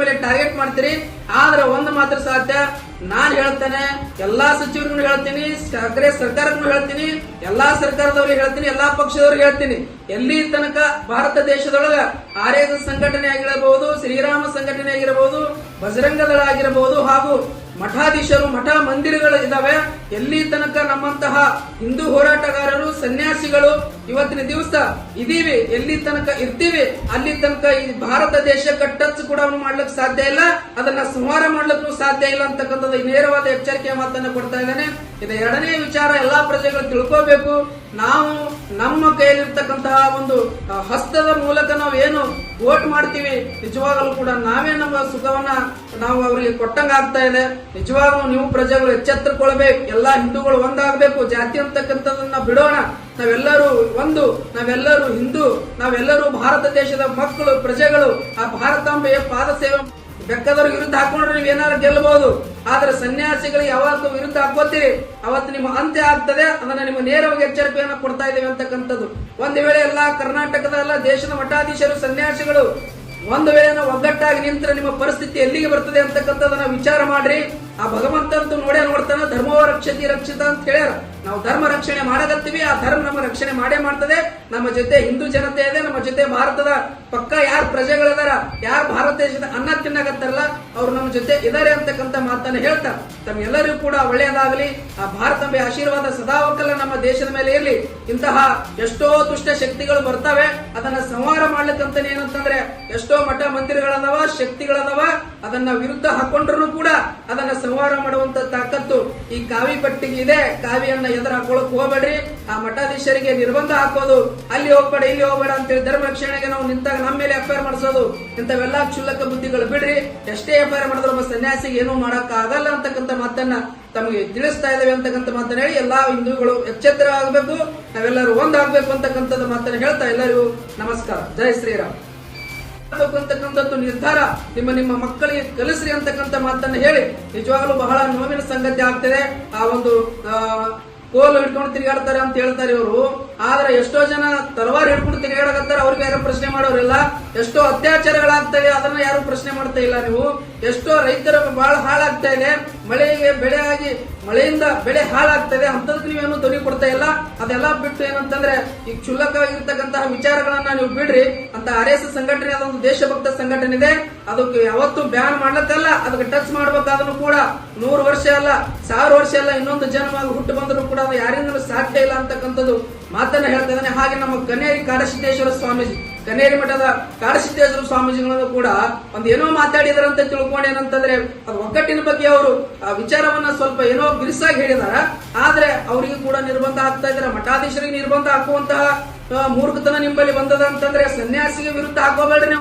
ಮೇಲೆ ಟಾರ್ಗೆಟ್ ಮಾಡ್ತೀರಿ, ಆದ್ರೆ ಒಂದು ಮಾತ್ರ ಸಾಧ್ಯ, ನಾನ್ ಹೇಳ್ತೇನೆ, ಎಲ್ಲಾ ಸಚಿವರಿಗೂ ಹೇಳ್ತೀನಿ ಕಾಂಗ್ರೆಸ್ ಸರ್ಕಾರಕ್ಕೂ ಹೇಳ್ತೀನಿ, ಎಲ್ಲಾ ಸರ್ಕಾರದವ್ರಿಗೆ ಹೇಳ್ತೀನಿ, ಎಲ್ಲಾ ಪಕ್ಷದವ್ರಿಗೆ ಹೇಳ್ತೀನಿ. ಎಲ್ಲಿ ತನಕ ಭಾರತ ದೇಶದೊಳಗ ಆರ್ ಎಸ್ ಸಂಘಟನೆ ಆಗಿರಬಹುದು, ಶ್ರೀರಾಮ ಸಂಘಟನೆ ಆಗಿರಬಹುದು ಬಜರಂಗ ದಳ ಆಗಿರಬಹುದು ಹಾಗೂ ಮಠಾಧೀಶರು, ಮಠ ಮಂದಿರಗಳು ಇದಾವೆ ಎಲ್ಲಿ ತನಕ ನಮ್ಮಂತಹ ಹಿಂದೂ ಹೋರಾಟಗಾರರು, ಸನ್ಯಾಸಿಗಳು ಇವತ್ತಿನ ದಿವಸ ಇದೀವಿ, ಎಲ್ಲಿ ತನಕ ಇರ್ತೀವಿ, ಅಲ್ಲಿ ತನಕ ಈ ಭಾರತ ದೇಶಕ್ಕೆ ಟಚ್ ಕೂಡ ಮಾಡ್ಲಿಕ್ಕೆ ಸಾಧ್ಯ ಇಲ್ಲ. ಅದನ್ನ ಸಂಹಾರ ಮಾಡ್ಲಿಕ್ಕೂ ಸಾಧ್ಯ ಇಲ್ಲ ಅಂತಕ್ಕಂಥದ್ದು ನೇರವಾದ ಎಚ್ಚರಿಕೆಯ ಮಾತನ್ನ ಕೊಡ್ತಾ ಇದ್ದಾನೆ. ಇದು ಎರಡನೇ ವಿಚಾರ ಎಲ್ಲಾ ಪ್ರಜೆಗಳು ತಿಳ್ಕೋಬೇಕು. ನಾವು ನಮ್ಮ ಕೈಯಲ್ಲಿರ್ತಕ್ಕಂತಹ ಒಂದು ಹಸ್ತದ ಮೂಲಕ ನಾವು ಏನು ವೋಟ್ ಮಾಡ್ತೀವಿ, ನಿಜವಾಗಲೂ ಕೂಡ ನಾವೇ ನಮ್ಮ ಸುಖವನ್ನ ನಾವು ಅವರಿಗೆ ಕೊಟ್ಟಂಗಾಗ್ತಾ ಇದೆ. ನಿಜವಾಗ್ಲೂ ನೀವು ಪ್ರಜೆಗಳು ಎಚ್ಚೆತ್ತುಕೊಳ್ಬೇಕು. ಎಲ್ಲಾ ಹಿಂದೂಗಳು ಒಂದಾಗಬೇಕು, ಜಾತಿ ಅಂತಕ್ಕಂಥದನ್ನ ಬಿಡೋಣ. ನಾವೆಲ್ಲರೂ ಒಂದು, ನಾವೆಲ್ಲರೂ ಹಿಂದೂ, ನಾವೆಲ್ಲರೂ ಭಾರತ ದೇಶದ ಮಕ್ಕಳು, ಪ್ರಜೆಗಳು, ಆ ಭಾರತಾಂಬೆಯ ಪಾದ ಸೇವೆ ಬೆಕ್ಕದವ್ರ ವಿರುದ್ಧ ಹಾಕೊಂಡ್ರೆ ನೀವು ಏನಾದ್ರು ಗೆಲ್ಲಬಹುದು. ಆದ್ರೆ ಸನ್ಯಾಸಿಗಳಿಗೆ ಯಾವತ್ತು ವಿರುದ್ಧ ಹಾಕೋತೀರಿ ಅವತ್ತು ನಿಮ್ಮ ಅಂತ್ಯ ಆಗ್ತದೆ, ಅದನ್ನ ನಿಮ್ಮ ನೇರವಾಗಿ ಎಚ್ಚರಿಕೆಯನ್ನು ಕೊಡ್ತಾ ಇದ್ದೇವೆ ಅಂತಕ್ಕಂಥದ್ದು. ಒಂದು ವೇಳೆ ಎಲ್ಲ ಕರ್ನಾಟಕದ ಎಲ್ಲ ದೇಶದ ಮಠಾಧೀಶರು, ಸನ್ಯಾಸಿಗಳು ಒಂದು ವೇಳೆ ಒಗ್ಗಟ್ಟಾಗಿ ನಿಂತರೆ ನಿಮ್ಮ ಪರಿಸ್ಥಿತಿ ಎಲ್ಲಿಗೆ ಬರ್ತದೆ ಅಂತಕ್ಕಂಥದನ್ನ ವಿಚಾರ ಮಾಡ್ರಿ. ಆ ಭಗವಂತ ಅಂತೂ ನೋಡೇ ನೋಡ್ತಾನ, ಧರ್ಮವ ರಕ್ಷತಿ ರಕ್ಷಿತ ಅಂತ ಹೇಳ್ಯಾರ. ನಾವು ಧರ್ಮ ರಕ್ಷಣೆ ಮಾಡಗತ್ತೀವಿ ಆ ಧರ್ಮ ನಮ್ಮ ರಕ್ಷಣೆ ಮಾಡೇ ಮಾಡ್ತದೆ. ನಮ್ಮ ಜೊತೆ ಹಿಂದೂ ಜನತೆ ಇದೆ, ನಮ್ಮ ಜೊತೆ ಭಾರತದ ಪಕ್ಕ ಯಾರು ಪ್ರಜೆಗಳಿದಾರ, ಯಾರು ಭಾರತ ದೇಶದ ಅನ್ನ ತಿನ್ನಗತ್ತಾರಲ್ಲ ಅವ್ರು ನಮ್ಮ ಜೊತೆ ಇದಾರೆ ಅಂತಕ್ಕಂಥ ಮಾತನ್ನ ಹೇಳ್ತಾರೆ. ತಮ್ಮೆಲ್ಲರಿಗೂ ಕೂಡ ಒಳ್ಳೆಯದಾಗಲಿ. ಆ ಭಾರತ ಆಶೀರ್ವಾದ ನಮ್ಮ ದೇಶದ ಮೇಲೆ ಇರಲಿ, ಇಂತಹ ಎಷ್ಟೋ ದುಷ್ಟ ಶಕ್ತಿಗಳು ಬರ್ತವೆ, ಅದನ್ನ ಸಂಹಾರ ಮಾಡ್ಲಿಕ್ಕಂತಾನೆ ಏನಂತಂದ್ರೆ, ಎಷ್ಟೋ ಮಠ ಮಂದಿರಗಳದವ, ಶಕ್ತಿಗಳದವ, ಅದನ್ನ ವಿರುದ್ಧ ಹಾಕೊಂಡ್ರು ಕೂಡ ಅದನ್ನ ಸಂಹಾರ ಮಾಡುವಂತ ತಾಕತ್ತು ಈ ಕಾವಿ ಪಟ್ಟಿಗೆ ಇದೆ ಕಾವಿಯನ್ನ ಎದುರು ಹಾಕೊಳಕ್ ಹೋಗ್ಬೇಡ್ರಿ. ಆ ಮಠಾಧೀಶರಿಗೆ ನಿರ್ಬಂಧ ಹಾಕೋದು. ಅಲ್ಲಿ ಹೋಗ್ಬೇಡ, ಇಲ್ಲಿ ಹೋಗ್ಬೇಡ ಅಂತೇಳಿ ಧರ್ಮ ರಕ್ಷಣೆಗೆ ನಾವು ನಿಂತಾಗ ನಮ್ಮ ಮೇಲೆ ಎಫ್ಐಆರ್ ಮಾಡಿಸೋದು. ಇಂಥವೆಲ್ಲ ಕ್ಷುಲ್ಲಕ ಬುದ್ಧಿಗಳು ಬಿಡ್ರಿ. ಎಷ್ಟೇ ಎಫ್ಐಆರ್ ಮಾಡಿದ್ರು ಒಬ್ಬ ಸನ್ಯಾಸಿಗೆ ಏನು ಮಾಡಕ್ ಆಗಲ್ಲ ಅಂತಕ್ಕಂಥ ಮಾತನ್ನ ತಮಗೆ ತಿಳಿಸ್ತಾ ಇದ್ದೇವೆ ಅಂತಕ್ಕಂಥ ಮಾತನ್ನ ಹೇಳಿ ಎಲ್ಲಾ ಹಿಂದೂಗಳು ಎಚ್ಚೆತ್ತರ ಆಗಬೇಕು ನಾವೆಲ್ಲರೂ ಒಂದಾಗಬೇಕು ಅಂತಕ್ಕಂಥದ್ದು ಮಾತನ್ನ ಹೇಳ್ತಾ ಎಲ್ಲರಿಗೂ ನಮಸ್ಕಾರ. ಜಯ ಶ್ರೀರಾಮ್. ಅಂತಕ್ಕಂಥದ್ದು ನಿರ್ಧಾರ ನಿಮ್ಮ ನಿಮ್ಮ ಮಕ್ಕಳಿಗೆ ಕಲಿಸ್ರಿ ಅಂತಕ್ಕಂಥ ಮಾತನ್ನ ಹೇಳಿ. ನಿಜವಾಗಲೂ ಬಹಳ ನೋವಿನ ಸಂಗತಿ ಆಗ್ತದೆ. ಆ ಒಂದು ಕೋಲು ಹಿಡ್ಕೊಂಡು ತಿರುಗಾಡ್ತಾರೆ ಅಂತ ಹೇಳ್ತಾರೆ ಇವರು. ಆದ್ರೆ ಎಷ್ಟೋ ಜನ ತಲವಾರು ಹಿಡ್ಕೊಂಡು ತಿರುಗಾಡಕತ್ತಾರೆ, ಅವ್ರಿಗೆ ಯಾರು ಪ್ರಶ್ನೆ ಮಾಡೋರಿಲ್ಲ. ಎಷ್ಟೋ ಅತ್ಯಾಚಾರಗಳಾಗ್ತವೆ, ಅದನ್ನ ಯಾರು ಪ್ರಶ್ನೆ ಮಾಡ್ತಾ ಇಲ್ಲ ನೀವು. ಎಷ್ಟೋ ರೈತರ ಬಹಳ ಹಾಳಾಗ್ತಾ ಇದೆ, ಮಳೆಗೆ ಬೆಳೆ ಆಗಿ, ಮಳೆಯಿಂದ ಬೆಳೆ ಹಾಳಾಗ್ತದೆ ಅಂತದಕ್ಕೆ ನೀವೇನು ಧ್ವನಿ ಕೊಡ್ತಾ ಇಲ್ಲ. ಅದೆಲ್ಲ ಬಿಟ್ಟು ಏನಂತಂದ್ರೆ, ಈ ಕ್ಷುಲ್ಲಕವಾಗಿರ್ತಕ್ಕಂತಹ ವಿಚಾರಗಳನ್ನ ನೀವು ಬಿಡ್ರಿ. ಅಂತ ಆರ್ ಎಸ್ ಸಂಘಟನೆ ಅದೊಂದು ದೇಶಭಕ್ತ ಸಂಘಟನೆ ಇದೆ. ಅದಕ್ಕೆ ಯಾವತ್ತೂ ಬ್ಯಾನ್ ಮಾಡ್ಲಕ್ಕಲ್ಲ, ಅದಕ್ಕೆ ಟಚ್ ಮಾಡ್ಬೇಕಾದ್ರೂ ಕೂಡ ನೂರು ವರ್ಷ ಅಲ್ಲ, ಸಾವಿರ ವರ್ಷ ಅಲ್ಲ, ಇನ್ನೊಂದು ಜನ್ಮವಾಗಿ ಹುಟ್ಟು ಬಂದರೂ ಕೂಡ ಅದು ಯಾರಿಂದಲೂ ಸಾಧ್ಯ ಇಲ್ಲ ಅಂತಕ್ಕಂಥದ್ದು ಮಾತನ್ನ ಹೇಳ್ತಾ ಇದ್ದಾನೆ. ಹಾಗೆ ನಮ್ಮ ಕನೇರಿ ಕಾಡಸಿದ್ದೇಶ್ವರ ಸ್ವಾಮೀಜಿ ಕನೇರಿ ಮಠದ ಕಾಡಸಿದ್ದೇಶ್ವರ ಸ್ವಾಮೀಜಿಗಳನ್ನು ಕೂಡ ಒಂದ್ ಏನೋ ಮಾತಾಡಿದಾರಂತ ತಿಳ್ಕೊಂಡು ಏನಂತಂದ್ರೆ ಒಗ್ಗಟ್ಟಿನ ಬಗ್ಗೆ ಅವರು ಆ ವಿಚಾರವನ್ನ ಸ್ವಲ್ಪ ಏನೋ ಬಿರುಸಾಗಿ ಹೇಳಿದಾರ. ಆದ್ರೆ ಅವರಿಗೆ ಕೂಡ ನಿರ್ಬಂಧ ಆಗ್ತಾ ಇದ್ದಾರೆ ಮಠಾಧೀಶರಿಗೆ ನಿರ್ಬಂಧ ಹಾಕುವಂತಹ ಮೂರ್ಖತನ ನಿಂಬಲ್ಲಿ ಬಂದದ ಅಂತಂದ್ರೆ ಸನ್ಯಾಸಿಗೆ ವಿರುದ್ಧ ಹಾಕೋಬೇಡ್ರಿ